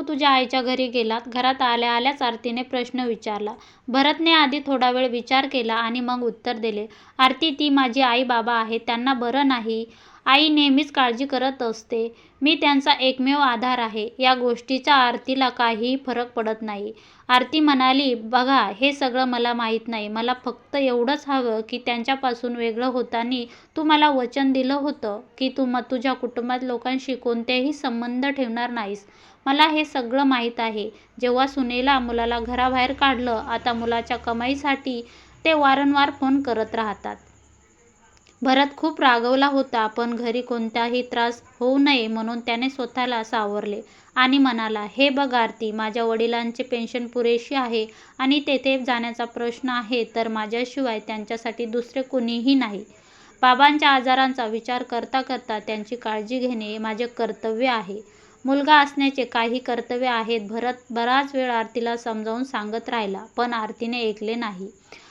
तू तुझ्या आईच्या घरी गेलात. घरात आल्या आल्याच आरतीने प्रश्न विचारला. भरतने आधी थोडा वेळ विचार केला आणि मग उत्तर दिले. आरती ती माझी आई बाबा आहे. त्यांना बरं नाही. आई नेहमीच काळजी करत असते. मी त्यांचा एकमेव आधार आहे. या गोष्टीचा आरतीला काहीही फरक पडत नाही. आरती म्हणाली बघा हे सगळं मला माहीत नाही. मला फक्त एवढंच हवं की त्यांच्यापासून वेगळं होताना तू मला वचन दिलं होतं की तू तुझ्या कुटुंबात लोकांशी कोणतेही संबंध ठेवणार नाहीस. मला हे सगळं माहीत आहे. जेव्हा सुनेला मुलाला घराबाहेर काढलं आता मुलाच्या कमाईसाठी ते वारंवार फोन करत राहतात. भरत खूप रागवला होता पण घरी कोणताही त्रास होऊ नये म्हणून त्याने स्वतःला सावरले आणि म्हणाला हे बघ आरती माझ्या वडिलांचे पेन्शन पुरेशी आहे आणि तेथे जाण्याचा प्रश्न आहे तर माझ्याशिवाय त्यांच्यासाठी दुसरे कुणीही नाही. बाबांच्या आजारांचा विचार करता करता त्यांची काळजी घेणे माझे कर्तव्य आहे. मुलगा असण्याचे काही कर्तव्य आहेत. भरत बराच वेळ आरतीला समजावून सांगत राहिला पण आरतीने ऐकले नाही.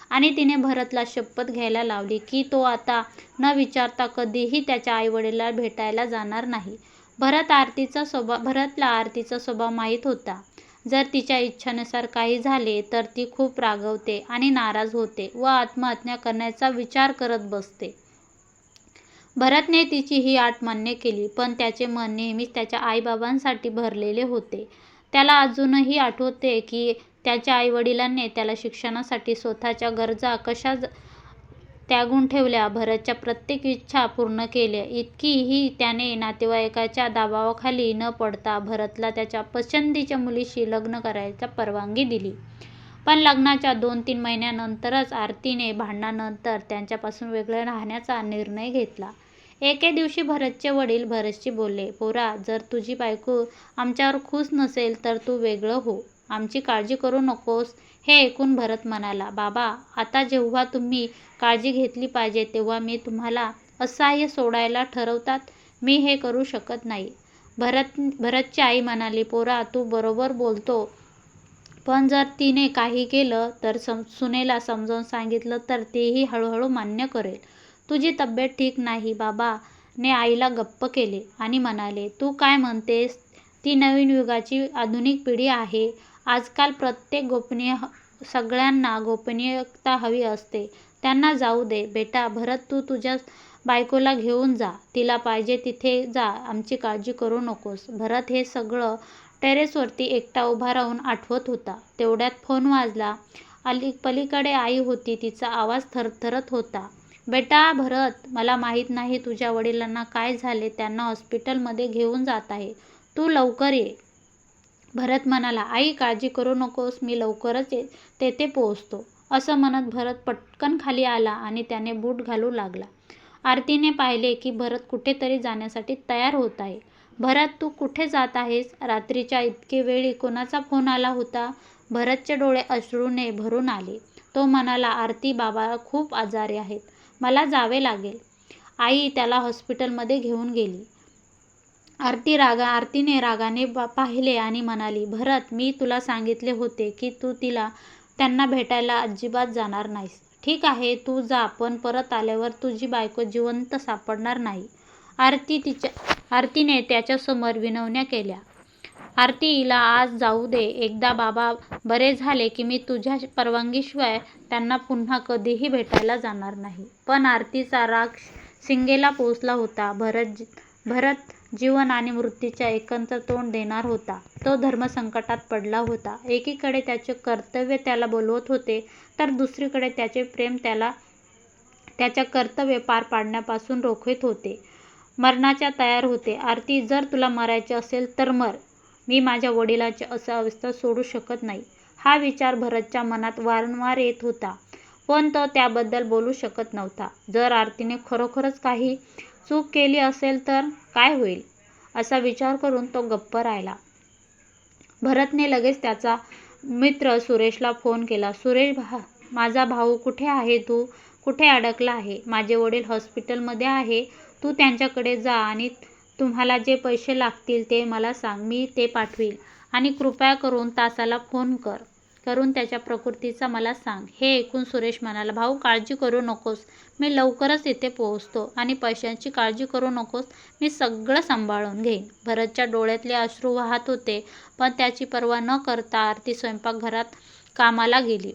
आणि तिने भरतला शपथ घ्यायला लावली की तो आता न विचारता कधीही त्याच्या आईवडिला भेटायला जाणार नाही. भरत आरतीचा स्वभाव भरतला आरतीचा स्वभाव माहीत होता. जर तिच्या इच्छेनुसार काही झाले तर ती खूप रागवते आणि नाराज होते व आत्महत्या करण्याचा विचार करत बसते. भरतने तिची ही आठ मान्य केली पण त्याचे मन नेहमीच त्याच्या आईबाबांसाठी भरलेले होते. त्याला अजूनही आठवते की त्याच्या आईवडिलांनी त्याला शिक्षणासाठी स्वतःच्या गरजा कशा त्यागून ठेवल्या भरतच्या प्रत्येक इच्छा पूर्ण केल्या. इतकीही त्याने नातेवाईकाच्या दबावाखाली न पडता भरतला त्याच्या पसंतीच्या मुलीशी लग्न करायला परवानगी दिली. पण लग्नाच्या दोन तीन महिन्यानंतरच आरतीने भांडणानंतर त्यांच्यापासून वेगळे राहण्याचा निर्णय घेतला. एके दिवशी भरतचे वडील भरतशी बोलले पोरा जर तुझी बायको आमच्यावर खुश नसेल तर तू वेगळं हो. आमची काळजी करू नकोस हे ऐकून भरत म्हणाला बाबा आता जेव्हा तुम्ही काळजी घेतली पाहिजे तेव्हा मी तुम्हाला असहाय्य सोडायला ठरवतात. मी हे करू शकत नाही. भरत भरतची आई म्हणाली पोरा तू बरोबर बोलतो. पण जर तिने काही केलं तर सम सुनेला समजावून सांगितलं तर तेही हळूहळू मान्य करेल. तुझी तब्येत ठीक नाही बाबा ने आईला गप्प केले आणि म्हणाले तू काय म्हणतेस? ती नवीन युगाची आधुनिक पिढी आहे. आजकाल प्रत्येक गोपनीय सगळ्यांना गोपनीयता हवी असते. त्यांना जाऊ दे बेटा भरत तू तुझ्या बायकोला घेऊन जा. तिला पाहिजे तिथे जा. आमची काळजी करू नकोस. भरत हे सगळं टेरेसवरती एकटा उभा राहून आठवत होता. तेवढ्यात फोन वाजला. अली पलीकडे आई होती. तिचा आवाज थरथरत होता. बेटा भरत मला माहीत नाही तुझ्या वडिलांना काय झाले. त्यांना हॉस्पिटलमध्ये घेऊन जात आहे. तू लवकर ये. भरत म्हणाला आई काळजी करू नकोस. मी लवकरच ये. तेथे पोहोचतो. असं म्हणत भरत पटकन खाली आला आणि त्याने बूट घालू लागला. आरतीने पाहिले की भरत कुठेतरी जाण्यासाठी तयार होत आहे. भरत तू कुठे जात आहेस? रात्रीच्या इतके वेळी कोणाचा फोन आला होता? भरतचे डोळे अश्रूने भरून आले. तो म्हणाला आरती बाबा खूप आजारी आहेत. मला जावे लागेल. आई त्याला हॉस्पिटलमध्ये घेऊन गेली. आरती रागा आरतीने रागाने पाहिले आणि म्हणाली भरत मी तुला सांगितले होते की तू तिला त्यांना भेटायला अजिबात जाणार नाहीस. ठीक आहे तू जा पण परत आल्यावर तुझी बायको जिवंत सापडणार नाही. आरती तिच्या आरतीने त्याच्यासमोर विनवण्या केल्या. आरतीला आज जाऊ दे. एकदा बाबा बरे झाले की मी तुझ्या परवानगीशिवाय त्यांना पुन्हा कधीही भेटायला जाणार नाही. पण आरतीचा राग शिंगेला पोचला होता. भरत भरत जीवन आणि मृत्यूच्या एकंदर तोंड देणार होता. तो धर्मसंकटात पडला होता. एकीकडे त्याचे कर्तव्य त्याला बोलवत होते तर दुसरीकडे त्याचे प्रेम त्याला त्याच्या कर्तव्य पार पाडण्यापासून रोखत होते. मरणाच्या तयार होते. आरती जर तुला मरायचे असेल तर मर. मी माझ्या वडिलाची असं अवस्था सोडू शकत नाही. हा विचार भरतच्या मनात वारंवार येत होता. पण तो त्याबद्दल बोलू शकत नव्हता. जर आरतीने खरोखरच काही चूक केली असेल तर काय होईल? असा विचार करून तो गप्प राहिला. भरतने लगेच त्याचा मित्र सुरेशला फोन केला. सुरेश भा माझा भाऊ कुठे आहे तू? कुठे अडकला आहे? माझे वडील हॉस्पिटलमध्ये आहे. तू त्यांच्याकडे जा आणि तुम्हाला जे पैसे लागतील ते मला सांग मी ते पाठवील आणि कृपया करून तासाला फोन कर करून त्याच्या प्रकृतीचा मला सांग. हे ऐकून सुरेश म्हणाला भाऊ काळजी करू नकोस. मी लवकरच इथे पोहोचतो आणि पैशांची काळजी करू नकोस. मी सगळं सांभाळून घेईन. भरतच्या डोळ्यातले अश्रू वाहत होते पण त्याची पर्वा न करता आरती स्वयंपाकघरात कामाला गेली.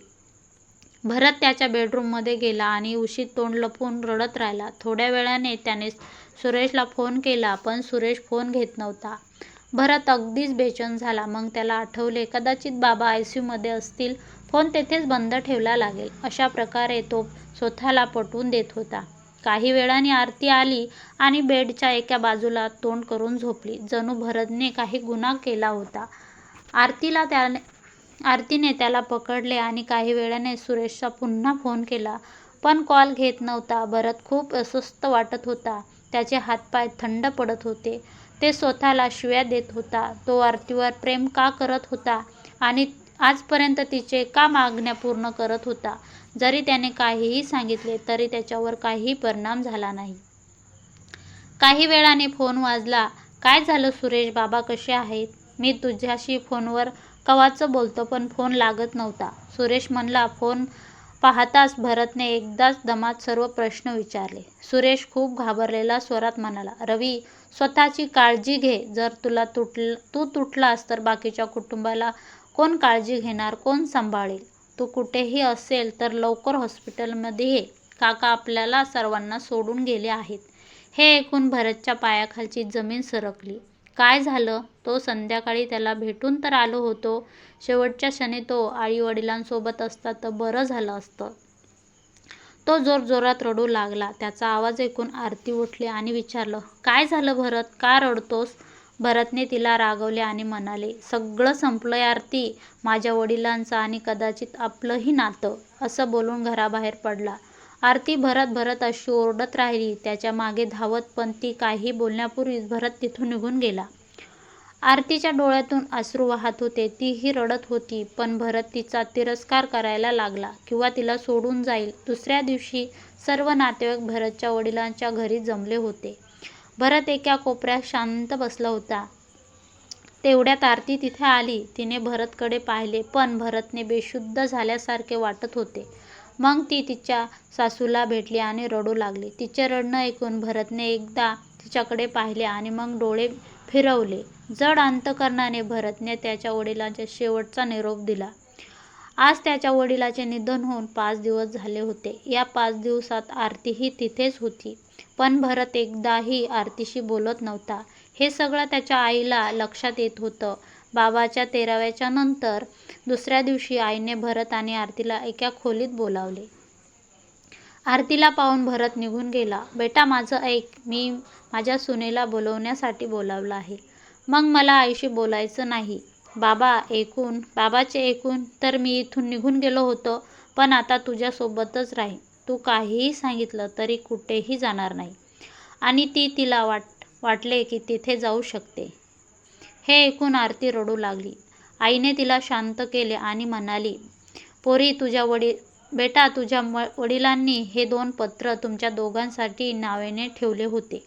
भरत त्याच्या बेडरूममध्ये गेला आणि उशीत तोंड लपवून रडत राहिला. थोड्या वेळाने त्याने सुरेशला फोन केला पण सुरेश फोन घेत नव्हता. भरत अगदीच बेचैन झाला. मग त्याला आठवले कदाचित बाबा आय सी यूमध्ये असतील. फोन तेथेच बंद ठेवला लागेल. अशा प्रकारे तो स्वतःला पटवून देत होता. काही वेळाने आरती आली आणि बेडच्या एका बाजूला तोंड करून झोपली. जणू भरतने काही गुन्हा केला होता. आरतीला त्याने आरतीने त्याला पकडले आणि काही वेळाने सुरेशचा पुन्हा फोन केला. पण कॉल घेत नव्हता. भरत खूप अस्वस्थ वाटत होता. त्याचे हातपाय थंड पडत होते. ते स्वतःला शिव्या देत होता. तो आरतीवर प्रेम का करत होता आणि आजपर्यंत तिचे का मागण्या पूर्ण करत होता? जरी त्याने काहीही सांगितले तरी त्याच्यावर काहीही परिणाम झाला नाही. काही वेळाने फोन वाजला. काय झालं सुरेश? बाबा कसे आहेत? मी तुझ्याशी फोनवर कवाचं बोलतो पण फोन लागत नव्हता. सुरेश म्हणला फोन पाहताच भरतने एकदाच दमात सर्व प्रश्न विचारले. सुरेश खूप घाबरलेला स्वरात म्हणाला रवी स्वतःची काळजी घे. जर तुला तुटल तू तुटलास तर बाकीच्या कुटुंबाला कोण काळजी घेणार? कोण सांभाळेल? तू कुठेही असेल तर लवकर हॉस्पिटलमध्ये ये. काका आपल्याला सर्वांना सोडून गेले आहेत. हे ऐकून भरतच्या पायाखालची जमीन सरकली. काय झालं? तो संध्याकाळी त्याला भेटून तर आलो होतो. शेवटच्या क्षणी तो आईवडिलांसोबत असता तर बरं झालं असतं. तो जोरजोरात रडू लागला. त्याचा आवाज ऐकून आरती उठली आणि विचारलं काय झालं भरत? का रडतोस? भरतने तिला रागवले आणि म्हणाले सगळं संपलंय आरती. माझ्या वडिलांचं आणि कदाचित आपलंही नातं. असं बोलून घराबाहेर पडला. आरती भरत भरत अशी ओरडत राहिली. त्याच्यामागे धावत पण ती काही बोलण्यापूर्वीच भरत तिथून निघून गेला. आरतीच्या डोळ्यातून अश्रू वाहत होते. तीही रडत होती पण भरत तिचा तिरस्कार करायला लागला किंवा तिला सोडून जाईल. दुसऱ्या दिवशी सर्व नातेवाईक भरतच्या वडिलांच्या घरी जमले होते. भरत एका कोपऱ्यात शांत बसला होता. तेवढ्यात आरती तिथे आली. तिने भरतकडे पाहिले पण भरतने बेशुद्ध झाल्यासारखे वाटत होते. मग ती तिच्या सासूला भेटली आणि रडू लागली. तिचे रडणं ऐकून भरतने एकदा तिच्याकडे पाहिले आणि मग डोळे फिरवले. जड अंतकरणाने भरतने त्याच्या वडिलांचा शेवटचा निरोप दिला. आज त्याच्या वडिलाचे निधन होऊन पाच दिवस झाले होते. या पाच दिवसात आरतीही तिथेच होती. पण भरत एकदाही आरतीशी बोलत नव्हता. हे सगळं त्याच्या आईला लक्षात येत होतं. बाबाच्या तेराव्याच्या नंतर दुसऱ्या दिवशी आईने भरत आणि आरतीला एका खोलीत बोलावले. आरतीला पाहून भरत निघून गेला. बेटा माझं ऐक. मी माझ्या सुनेला बोलवण्यासाठी बोलावलं आहे. मग मला आईशी बोलायचं नाही. बाबा ऐकून बाबाचे ऐकून तर मी इथून निघून गेलो होतो पण आता तुझ्यासोबतच राहीन. तू काहीही सांगितलं तरी कुठेही जाणार नाही. आणि ती तिला वाट वाटले की तिथे जाऊ शकते. हे ऐकून आरती रडू लागली. आईने तिला शांत केले आणि म्हणाली पोरी तुझ्या वडील बेटा तुझ्या म वडिलांनी हे दोन पत्र तुमच्या दोघांसाठी नावेने ठेवले होते.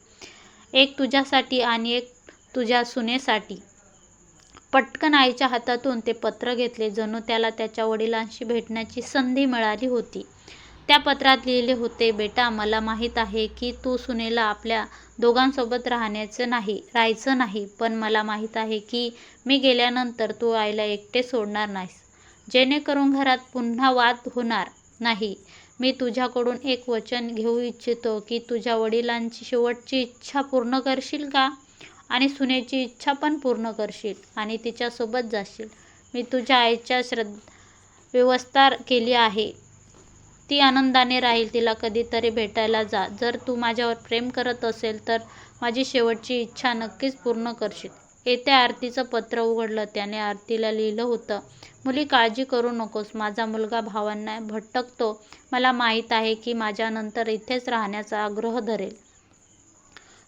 एक तुझ्यासाठी आणि एक तुझ्या सुनेसाठी. पटकन आईच्या हातातून ते पत्र घेतले. जणू त्याला त्याच्या वडिलांशी भेटण्याची संधी मिळाली होती. त्या पत्रात लिहिले होते बेटा मला माहीत आहे की तू सुनेला आपल्या दोघांसोबत राहण्याचं नाही राहायचं नाही पण मला माहीत आहे की मी गेल्यानंतर तू आईला एकटे सोडणार नाहीस. जेणेकरून घरात पुन्हा वाद होणार नाही. मी तुझ्याकडून एक वचन घेऊ इच्छितो की तुझ्या वडिलांची शेवटची इच्छा पूर्ण करशील का? आणि सुनेची इच्छा पण पूर्ण करशील आणि तिच्यासोबत जाशील. मी तुझ्या आईच्या श्रद्ध व्यवस्था केली आहे. ती आनंदाने राहील तिला कधीतरी भेटायला जा. जर तू माझ्यावर प्रेम करत असेल तर माझी शेवटची इच्छा नक्कीच पूर्ण करशील. येत्या आरतीचं पत्र उघडलं त्याने आरतीला लिहिलं होतं मुली काळजी करू नकोस. माझा मुलगा भावांना भटकतो. मला माहीत आहे की माझ्यानंतर इथेच राहण्याचा आग्रह धरेल.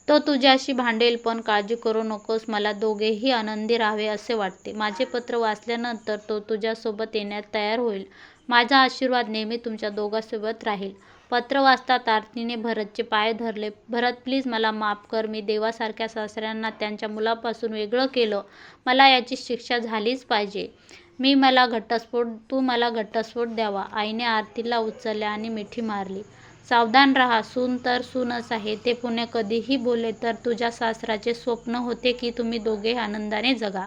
तो तुझ्याशी भांडेल पण काळजी करू नकोस. मला दोघेही आनंदी राहावे असे वाटते. माझे पत्र वाचल्यानंतर तो तुझ्यासोबत येण्यात तयार होईल. माझा आशीर्वाद नेहमी तुमच्या दोघांसोबत राहील. पत्र वाचतात आरतीने भरतचे पाय धरले. भरत प्लीज मला माफ कर. मी देवासारख्या सासऱ्यांना त्यांच्या मुलापासून वेगळं केलं. मला याची शिक्षा झालीच पाहिजे. मी मला घटस्फोट तू मला घटस्फोट द्यावा. आईने आरतीला उचलले आणि मिठी मारली. सावधान राहा. सून तर सूनच आहे. ते पुणे कधीही बोलले तर तुझ्या सासराचे स्वप्न होते की तुम्ही दोघे आनंदाने जगा.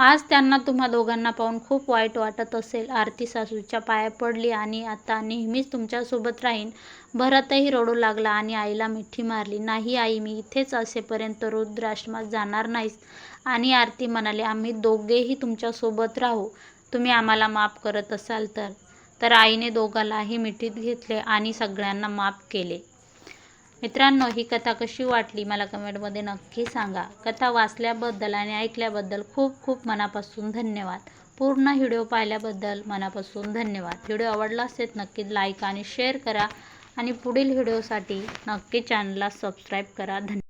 आज त्यांना तुम्हा दोघांना पाहून खूप वाईट वाटत असेल. आरती सासूच्या पाया पडली आणि आता नेहमीच तुमच्यासोबत राहीन. भरतही रडू लागला आणि आईला मिठी मारली. नाही आई मी इथेच असेपर्यंत रुद्राश्रमात जाणार नाहीस. आणि आरती म्हणाली आम्ही दोघेही तुमच्यासोबत राहू. तुम्ही आम्हाला माफ करत असाल तर. तर आईने दोघालाही मिठीत घेतले आणि सगळ्यांना माफ केले. मित्रांनो ही कथा कशी वाटली मला कमेंटमध्ये नक्की सांगा. कथा वाचल्याबद्दल आणि ऐकल्याबद्दल खूप खूप मनापासून धन्यवाद. पूर्ण व्हिडिओ पाहिल्याबद्दल मनापासून धन्यवाद. व्हिडिओ आवडला असेल नक्की लाईक आणि शेअर करा आणि पुढील व्हिडिओसाठी नक्की चॅनलला सबस्क्राईब करा. धन्यवाद.